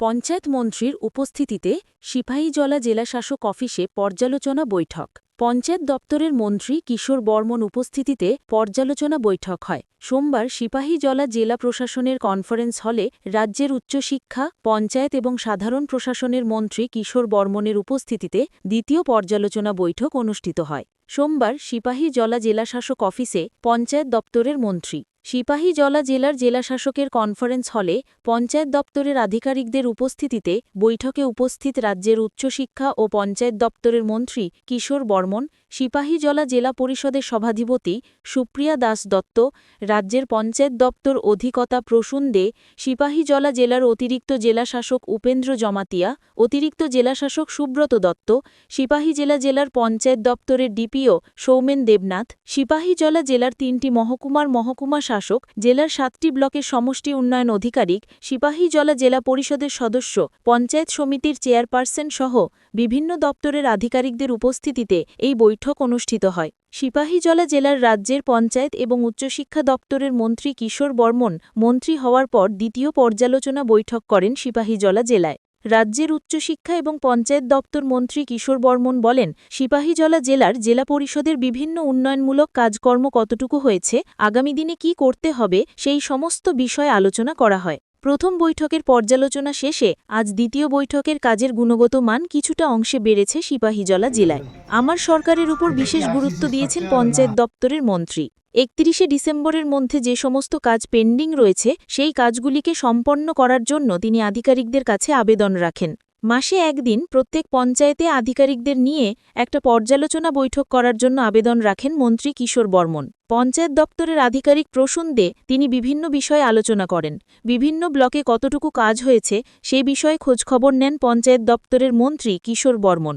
পঞ্চায়েত মন্ত্রীর উপস্থিতিতে সিপাহীজলা জেলাশাসক অফিসে পর্যালোচনা বৈঠক। পঞ্চায়েত দপ্তরের মন্ত্রী কিশোর বর্মন উপস্থিতিতে পর্যালোচনা বৈঠক হয়। সোমবার সিপাহীজলা জেলা প্রশাসনের কনফারেন্স হলে রাজ্যের উচ্চশিক্ষা, পঞ্চায়েত এবং সাধারণ প্রশাসনের মন্ত্রী কিশোর বর্মনের উপস্থিতিতে দ্বিতীয় পর্যালোচনা বৈঠক অনুষ্ঠিত হয়। সোমবার সিপাহীজলা জেলাশাসক অফিসে পঞ্চায়েত দপ্তরের মন্ত্রী সিপাহীজলা জেলার জেলাশাসকের কনফারেন্স হলে পঞ্চায়েত দপ্তরের আধিকারিকদের উপস্থিতিতে বৈঠকে উপস্থিত রাজ্যের উচ্চশিক্ষা ও পঞ্চায়েত দপ্তরের মন্ত্রী কিশোর বর্মন সিপাহীজলা জেলা পরিষদের সভাধিপতি সুপ্রিয়া দাস দত্ত, রাজ্যের পঞ্চায়েত দপ্তর অধিকতা প্রসূন দে সিপাহীজলা জেলার অতিরিক্ত জেলাশাসক উপেন্দ্র জমাতিয়া, অতিরিক্ত জেলাশাসক সুব্রত দত্ত, সিপাহী জেলা জেলার পঞ্চায়েত দপ্তরের ডিপিও সৌমেন দেবনাথ সিপাহীজলা জেলার তিনটি মহকুমার মহকুমা শাসক জেলার সাতটি ব্লকের সমষ্টি উন্নয়ন অধিকারিক সিপাহীজলা জেলা পরিষদের সদস্য, পঞ্চায়েত সমিতির চেয়ারপারসন সহ বিভিন্ন দপ্তরের আধিকারিকদের উপস্থিতিতে এই বৈঠক অনুষ্ঠিত হয়। সিপাহীজলা জেলার রাজ্যের পঞ্চায়েত এবং উচ্চশিক্ষা দপ্তরের মন্ত্রী কিশোর বর্মন মন্ত্রী হওয়ার পর দ্বিতীয় পর্যালোচনা বৈঠক করেন সিপাহীজলা জেলায়। রাজ্যের উচ্চশিক্ষা এবং পঞ্চায়েত দপ্তর মন্ত্রী কিশোর বর্মন বলেন, সিপাহীজলা জেলার জেলা পরিষদের বিভিন্ন উন্নয়নমূলক কাজকর্ম কতটুকু হয়েছে, আগামী দিনে কি করতে হবে, সেই সমস্ত বিষয় আলোচনা করা হয়। প্রথম বৈঠকের পর্যালোচনা শেষে আজ দ্বিতীয় বৈঠকের কাজের গুণগত মান কিছুটা অংশে বেড়েছে সিপাহীজলা জেলায়। আমার সরকারের উপর বিশেষ গুরুত্ব দিয়েছেন পঞ্চায়েত দপ্তরের মন্ত্রী। একত্রিশে ডিসেম্বরের মধ্যে যে সমস্ত কাজ পেন্ডিং রয়েছে, সেই কাজগুলিকে সম্পন্ন করার জন্য তিনি আধিকারিকদের কাছে আবেদন রাখেন। মাসে একদিন প্রত্যেক পঞ্চায়েতে আধিকারিকদের নিয়ে একটা পর্যালোচনা বৈঠক করার জন্য আবেদন রাখেন মন্ত্রী কিশোর বর্মন। পঞ্চায়েত দপ্তরের আধিকারিক প্রসূন দে তিনি বিভিন্ন বিষয়ে আলোচনা করেন। বিভিন্ন ব্লকে কতটুকু কাজ হয়েছে, সে বিষয়ে খোঁজখবর নেন পঞ্চায়েত দপ্তরের মন্ত্রী কিশোর বর্মন।